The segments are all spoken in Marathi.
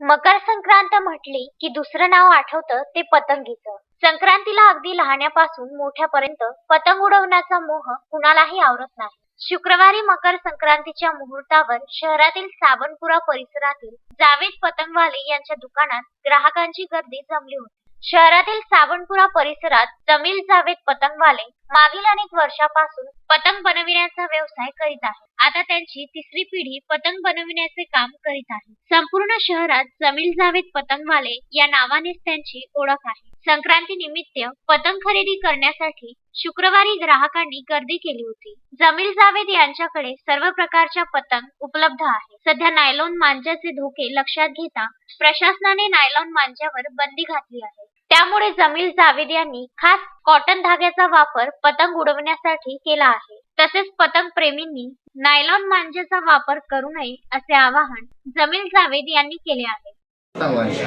मकर संक्रांत म्हटली की दुसरं नाव आठवतं ते पतंगीचं. संक्रांतीला अगदी लहान्यापासून मोठ्यापर्यंत पतंग उडवण्याचा मोह कुणालाही आवरत नाही. शुक्रवारी मकर संक्रांतीच्या मुहूर्तावर शहरातील सावनपुरा परिसरातील जावेद पतंगवाले यांच्या दुकानात ग्राहकांची गर्दी जमली होती. शहरातील सावनपुरा परिसरात जमील जावेद पतंगवाले मागील अनेक वर्षापासून पतंग बनविण्याचा व्यवसाय करीत आहे आता त्यांची तिसरी पिढी पतंग बनविण्याचे काम करीत आहे. संपूर्ण शहरात जमील जावेद पतंगवाले या नावानेच त्यांची ओळख आहे. संक्रांती निमित्त पतंग खरेदी करण्यासाठी शुक्रवारी ग्राहकांनी गर्दी केली होती. जमील जावेद यांच्याकडे सर्व प्रकारच्या पतंग उपलब्ध आहे. सध्या नायलॉन मांजाचे धोके लक्षात घेता प्रशासनाने नायलॉन मांजावर बंदी घातली आहे. त्यामुळे जमील जावेद यांनी खास कॉटन धाग्याचा वापर पतंग उडवण्यासाठी केला आहे. तसेच पतंग प्रेमींनी नायलॉन मांजेचा वापर करू नये असे आवाहन जमील जावेद यांनी केले आहे. पतंग वाले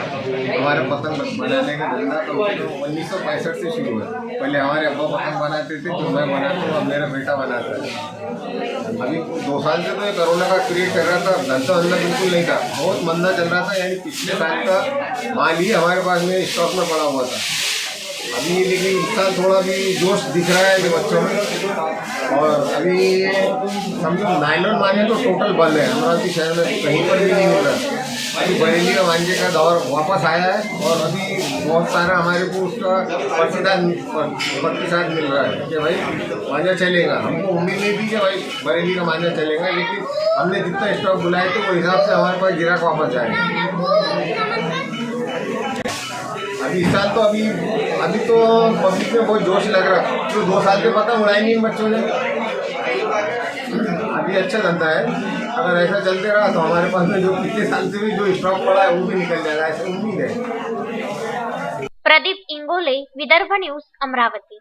हमारे पतंग बनाने का धंधा तो उन्नीस सौ पैंसठ से शुरू है पहले हमारे अब्बा पतंग बनाते थे तो मैं बनाता हूँ अब मेरा बेटा बनाता है। अभी दो साल से तो ये कोरोना का क्रिएट कर रहा था धंधा धंधा बिल्कुल नहीं था। बहुत मंदा चल रहा था यानी पिछले साल का माल ही हमारे पास में स्टॉक में पड़ा हुआ था। अभी लेकिन साल थोड़ा भी जोश दिख रहा है बच्चों में। और अभी समझो नायलॉन मांझे तो टोटल बंद है। अमरावती शहर में कहीं पर भी नहीं मिल रहा। अभी बरेली का मांझे का दौर वापस आया है और अभी बहुत सारा हमारे को उसका प्रतिशत प्रतिशत मिल रहा है कि भाई मांझा चलेगा। हमको उम्मीद नहीं थी कि भाई बरेली का मांझा चलेगा, लेकिन हमने जितना स्टॉक बुलाया तो वो हिसाब से हमारे पास गिराक वापस आएगा अभी इस साल तो अभी अभी तो पब्लिक में बहुत जोश लग रहा। तो दो साल के पता उड़ाई नहीं बच्चों ने। अभी अच्छा धंधा है। अगर ऐसा चलते रहा तो हमारे पास में जो पिछले साल से भी जो स्टॉक पड़ा है, वो भी निकल जाएगा, ऐसा उम्मीद है। प्रदीप इंगोले, विदर्भ न्यूज़, अमरावती।